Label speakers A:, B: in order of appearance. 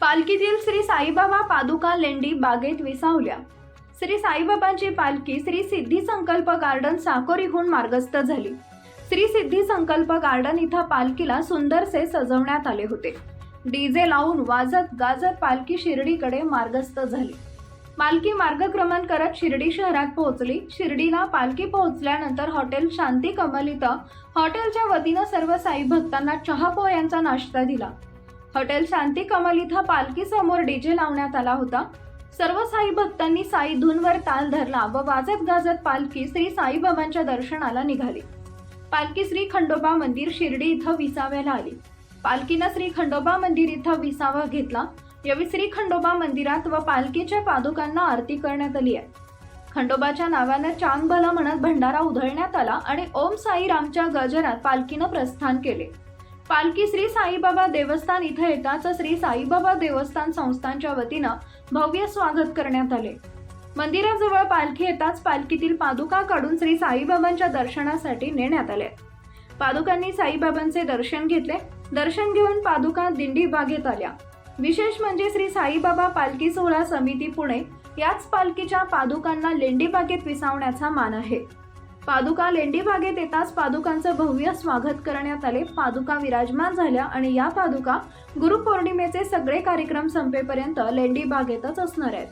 A: पालखीतील श्री साईबाबा पादुका लेंडी बागेत विसावल्या. श्री साईबाबांची पालखी श्री सिद्धी संकल्प गार्डन साकोरीहून मार्गस्थ झाली. श्री सिद्धी संकल्प गार्डन इथं पालखीला सुंदरसे सजवण्यात आले होते. डीजे लावून वाजत गाजत पालखी शिर्डीकडे मार्गस्थ झाली. पालखी मार्गक्रमण करत शिर्डी शहरात पोहोचली. शिर्डीला पालखी पोहोचल्यानंतर हॉटेल शांती कमल इथं हॉटेलच्या वतीनं सर्व साई भक्तांना चहा पोह्यांचा नाश्ता दिला. हॉटेल शांती कमल इथं पालखी समोर डीजे लावण्यात आला होता. सर्व साई भक्तांनी साई धूनवर ताल धरला व वाजत गाजत पालखी श्री साईबाबांच्या दर्शनाला निघाली. पालखी श्री खंडोबा मंदिर शिर्डी इथं विसाव्याला आली. पालखीनं श्री खंडोबा मंदिर इथं विसावा घेतला. यावेळी श्री खंडोबा मंदिरात व पालखीच्या पादुकांना आरती करण्यात आली आहे. खंडोबाच्या नावानं चांगभला म्हणत भंडारा उधळण्यात आला आणि ओम साई रामच्या गजरात पालखीनं प्रस्थान केले. पालखी श्री साईबाबा देवस्थान इथं येताच श्री साईबाबा देवस्थान संस्थांच्या वतीनं भव्य स्वागत करण्यात आले. मंदिराजवळ पालखी येताच पालखीतील पादुका काढून श्री साईबाबांच्या दर्शनासाठी नेण्यात आले. पादुकांनी साईबाबांचे दर्शन घेतले. दर्शन घेऊन पादुका दिंडी बागेत आल्या. विशेष म्हणजे श्री साईबाबा पालखी सोहळा समिती पुणे याच पालखीच्या पादुकांना लेंडी बागेत विसावण्याचा मान आहे. पादुका लेंडी बागेत येताच पादुकांचं भव्य स्वागत करण्यात आले. पादुका विराजमान झाल्या आणि या पादुका गुरुपौर्णिमेचे सगळे कार्यक्रम संपेपर्यंत लेंडी बागेतच असणार आहेत.